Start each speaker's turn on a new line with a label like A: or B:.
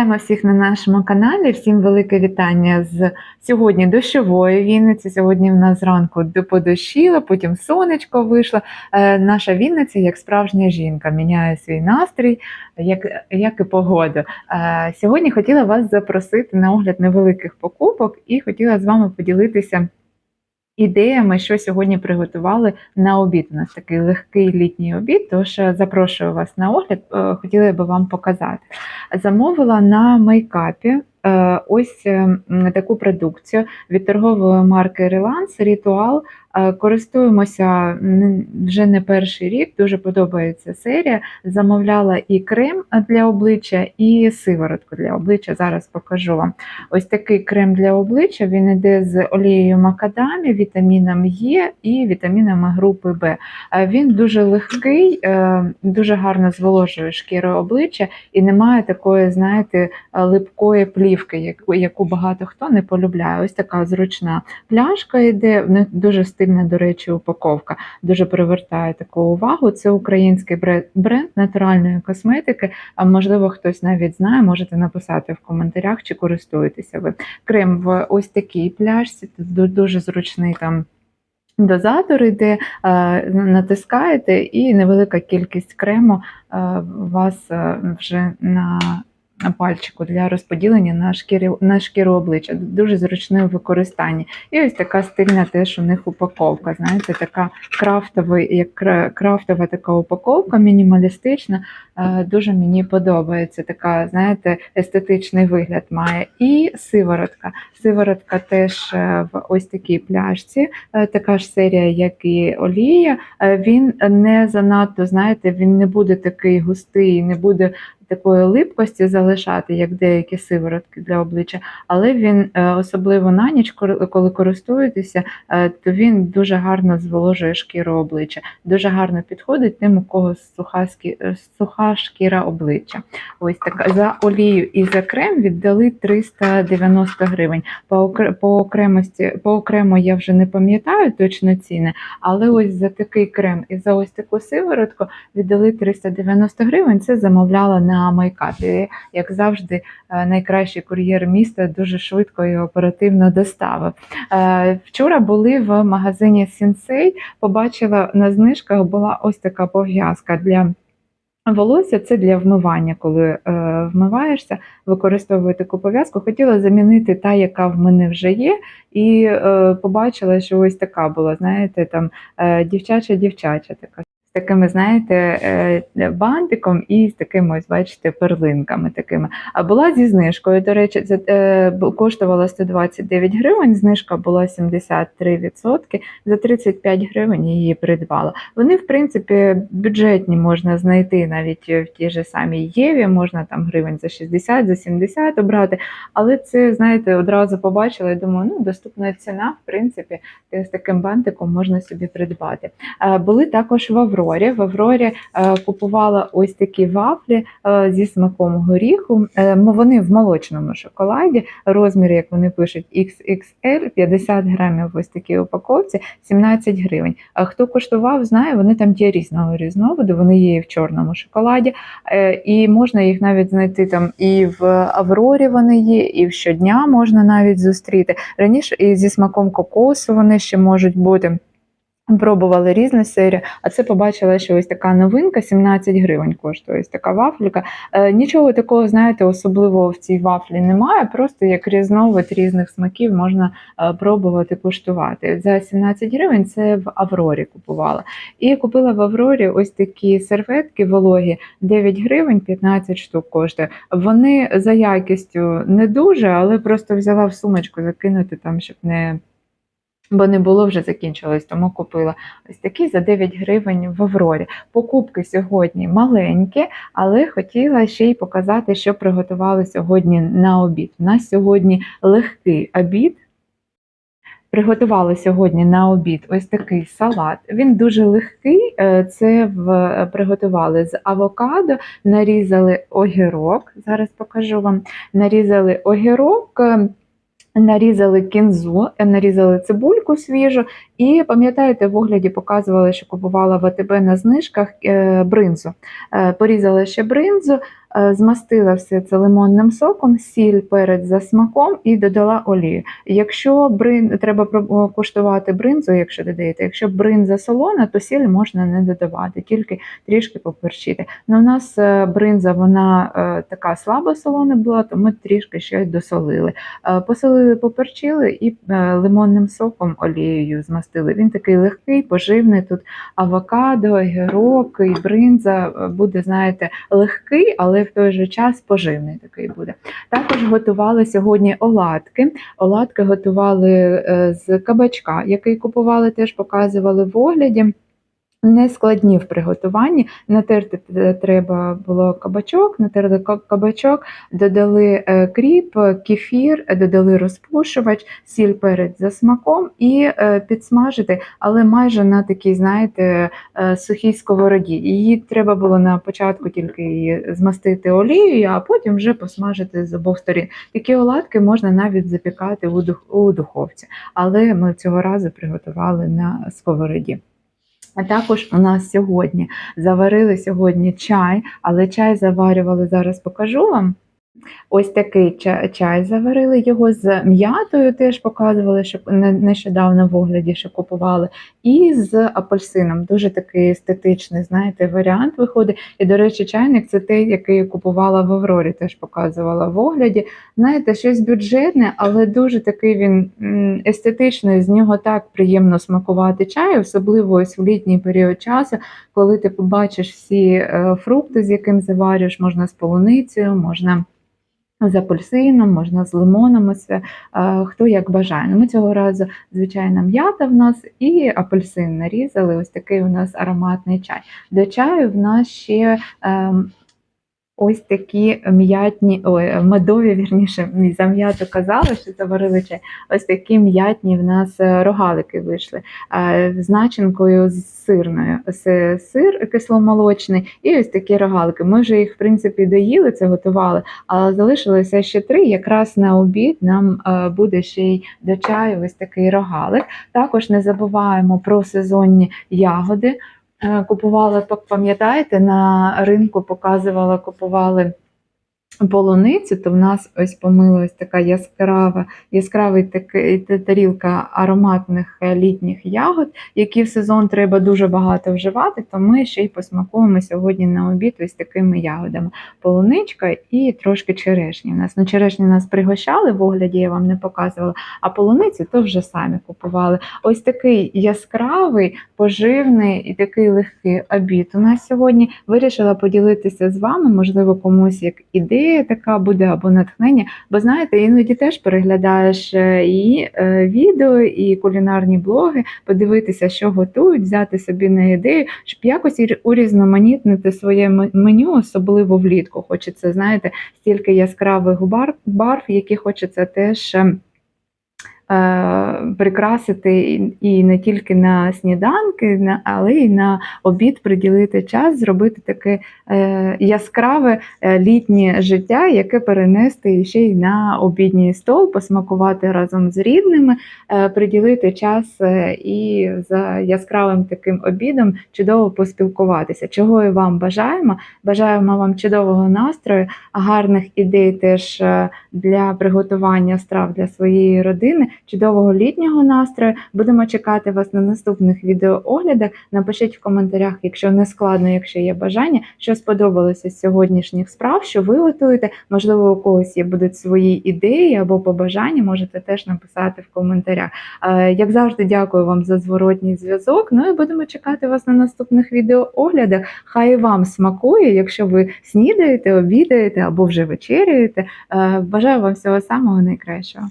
A: Вітаємо всіх на нашому каналі. Всім велике вітання з сьогодні дощової Вінниці. Сьогодні в нас зранку до- подощило, потім сонечко вийшло. Е, Наша Вінниця, як справжня жінка, міняє свій настрій, як, як і погоду. Е, Сьогодні хотіла вас запросити на огляд невеликих покупок і хотіла з вами поділитися ідеями, що сьогодні приготували на обід. У нас такий легкий літній обід, тож е, запрошую вас на огляд, е, хотіла би вам показати. Замовила на мейкапі ось е, таку продукцію від торгової марки Relance Ritual. Е, Користуємося вже не перший рік, дуже подобається серія. Замовляла і крем для обличчя, і сиворотку для обличчя. Зараз покажу вам. Ось такий крем для обличчя. Він іде з олією макадамі, вітаміном Е і вітамінами групи Б. Е, Він дуже легкий, е, дуже гарно зволожує шкіру обличчя і немає такої, знаєте, е, липкої плівки, яку, яку багато хто не полюбляє. Ось така зручна пляшка йде, в дуже стильна, до речі, упаковка. Дуже привертає таку увагу. Це український бренд натуральної косметики. А можливо, хтось навіть знає, можете написати в коментарях, чи користуєтеся ви. Крем в ось такій пляшці, тут дуже зручний там. Дозатор іде, е, натискаєте, і невелика кількість крему вас вже на пальчику для розподілення на шкірі на шкіру обличчя. Дуже зручне в використанні. І ось така стильна теж у них упаковка. Знаєте, така крафтова, як кра- крафтова така упаковка, мінімалістична. Е, Дуже мені подобається. Така, знаєте, естетичний вигляд має. І сиворотка. Сиворотка теж е, в ось такій пляшці. Е, Така ж серія, як і олія. Він не занадто, знаєте, він не буде такий густий, не буде такої липкості залишати, як деякі сиворотки для обличчя, але він е, особливо на ніч, коли користуєтеся, е, то він дуже гарно зволожує шкіру обличчя. Дуже гарно підходить тим, у кого суха, е, суха шкіра обличчя. Ось така за олію і за крем віддали 390 гривень. По окремості, по окремо я вже не пам'ятаю точно ціни, але ось за такий крем і за ось таку сиворотку віддали 390 гривень. Це замовляла на майкапі. Як завжди, е, найкращий кур'єр міста дуже швидко і оперативно доставив. Е, Вчора були в магазині Сінсей, побачила на знижках була ось така пов'язка для. Волосся це для вмивання, коли е, вмиваєшся, використовую таку пов'язку. Хотіла замінити та, яка в мене вже є, і е, побачила, що ось така була, знаєте, там е, дівчача-дівчача така. З такими, знаєте, е, бантиком і з такими, ось, бачите, перлинками такими. А була зі знижкою. До речі, це коштувала 129 гривень, знижка була 73%. За 35 гривень її придбала. Вони, в принципі, бюджетні можна знайти навіть в тій же самій Єві, можна там гривень за 60, за 70 обрати. Але це, знаєте, одразу побачила і думаю, ну, доступна ціна, в принципі, з таким бантиком можна собі придбати. Е, Були також в Аврорі. В Аврорі е, купувала ось такі вафлі е, зі смаком горіху. Е, Вони в молочному шоколаді, розмір, як вони пишуть, XXL, 50 грамів ось такій упаковці, 17 гривень. А хто куштував, знає, вони там є різного різновиду, вони є і в чорному шоколаді, і можна їх навіть знайти там і в Аврорі вони є, і в щодня можна навіть зустріти. Раніше і зі смаком кокосу вони ще можуть бути. Пробували різні серії, а це побачила, що ось така новинка 17 гривень коштує ось така вафліка. Е, нічого такого, знаєте, особливого в цій вафлі немає. Просто як різновид різних смаків можна е, пробувати куштувати. За 17 гривень це в Аврорі купувала. І купила в Аврорі ось такі серветки вологі 9 гривень 15 штук коштує. Вони за якістю не дуже, але просто взяла в сумочку закинути там, щоб не. Бо не було вже закінчилось, тому купила ось такі за 9 гривень в Аврорі. Покупки сьогодні маленькі, але хотіла ще й показати, що приготували сьогодні на обід. У нас сьогодні легкий обід. Приготували сьогодні на обід ось такий салат. Він дуже легкий. е, Це в приготували з авокадо, нарізали огірок. Зараз покажу вам. Нарізали огірок. Нарізали кінзу, е, нарізали цибульку свіжу, і пам'ятаєте, в огляді показували, що купувала в АТБ на знижках е, бринзу. Е, Порізала ще бринзу, Змастила все це лимонним соком, сіль перець за смаком і додала олію. Якщо брин треба куштувати бринзу, якщо додаєте, якщо бринза солона, то сіль можна не додавати, тільки трішки поперчити. Ну, у нас е, бринза вона е, така слабо солона була, то ми трішки ще й досолили. Е, Посолили, поперчили і е, лимонним соком олією змастили. Він такий легкий, поживний. Тут авокадо, гірок і бринза е, буде, знаєте, легкий, але в той же час поживний такий буде. Також готували сьогодні оладки. Оладки готували е, з кабачка, який купували, теж показували в огляді. Не складні в приготуванні. Натерти треба було кабачок, натерли ка- кабачок, додали е, кріп, е, кефір, е, додали розпушувач, сіль перець за смаком і е, підсмажити, але майже на такій, знаєте, е, сухій сковороді. Її треба було на початку тільки змастити олією, а потім вже посмажити з обох сторін. Такі оладки можна навіть запікати у духовці, але ми цього разу приготували на сковороді. А також у нас сьогодні заварили сьогодні чай, але чай заварювали зараз покажу вам. Ось такий чай, заварили його з м'ятою, теж показували, що не- нещодавно в огляді, що купували, і з апельсином. Дуже такий естетичний, знаєте, варіант виходить. І, до речі, чайник це той, який я купувала в Аврорі, теж показувала в огляді. Знаєте, щось бюджетне, але дуже такий він естетичний. З нього так приємно смакувати чай, особливо ось в літній період часу, коли ти побачиш всі е, фрукти, з яким заварюєш, можна з полуницею, можна. З апельсином, можна з лимоном, ось, е, хто як бажає. Ну, Ми цього разу, звичайно, м'ята в нас і апельсин нарізали. Ось такий у нас ароматний чай. До чаю в нас ще ем, ось такі м'ятні, ой, медові, вірніше, мені за м'яту казали, що заварили чай. Ось такі м'ятні в нас е, рогалики вийшли е, з начинкою з сирною. Це сир кисломолочний і ось такі рогалики. Ми вже їх, в принципі, доїли, це готували, але залишилося ще три. Якраз на обід нам е, буде ще й до чаю ось такий рогалик. Також не забуваємо про сезонні ягоди. Е, Купували, пам'ятаєте, на ринку показувала, купували полуницю, то в нас ось помила ось така яскрава, яскравий такий тарілка ароматних е, літніх ягод, які в сезон треба дуже багато вживати, то ми ще й посмакуємо сьогодні на обід ось такими ягодами. Полуничка і трошки черешні. У нас ну, черешні нас пригощали в огляді, я вам не показувала, а полуниці то вже самі купували. Ось такий яскравий, поживний і такий легкий обід. У нас сьогодні вирішила поділитися з вами, можливо, комусь як ідея така буде або натхнення. Бо знаєте, іноді теж переглядаєш е, і е, відео, і кулінарні блоги, подивитися, що готують, взяти собі на ідею, щоб якось урізноманітнити своє меню, особливо влітку. Хочеться, знаєте, стільки яскравих бар- барв, які хочеться теж. Е, Прикрасити і- не тільки на сніданки, але й на обід приділити час, зробити таке е, яскраве е, літнє життя, яке перенести ще й на обідній стол, посмакувати разом з рідними, приділити час і за яскравим таким обідом чудово поспілкуватися. Чого і вам бажаємо. Бажаємо вам чудового настрою, гарних ідей теж для приготування страв для своєї родини, чудового літнього настрою. Будемо чекати вас на наступних відеооглядах. Напишіть в коментарях, якщо не складно, якщо є бажання, що сподобалося з сьогоднішніх справ, що ви готуєте. Можливо, у когось є будуть свої ідеї або побажання, можете теж написати в коментарях. Е, Як завжди, дякую вам за зворотній зв'язок. Ну і будемо чекати вас на наступних відеооглядах. Хай вам смакує, якщо ви снідаєте, обідаєте або вже вечеряєте. Е, Бажаю вам всього самого найкращого.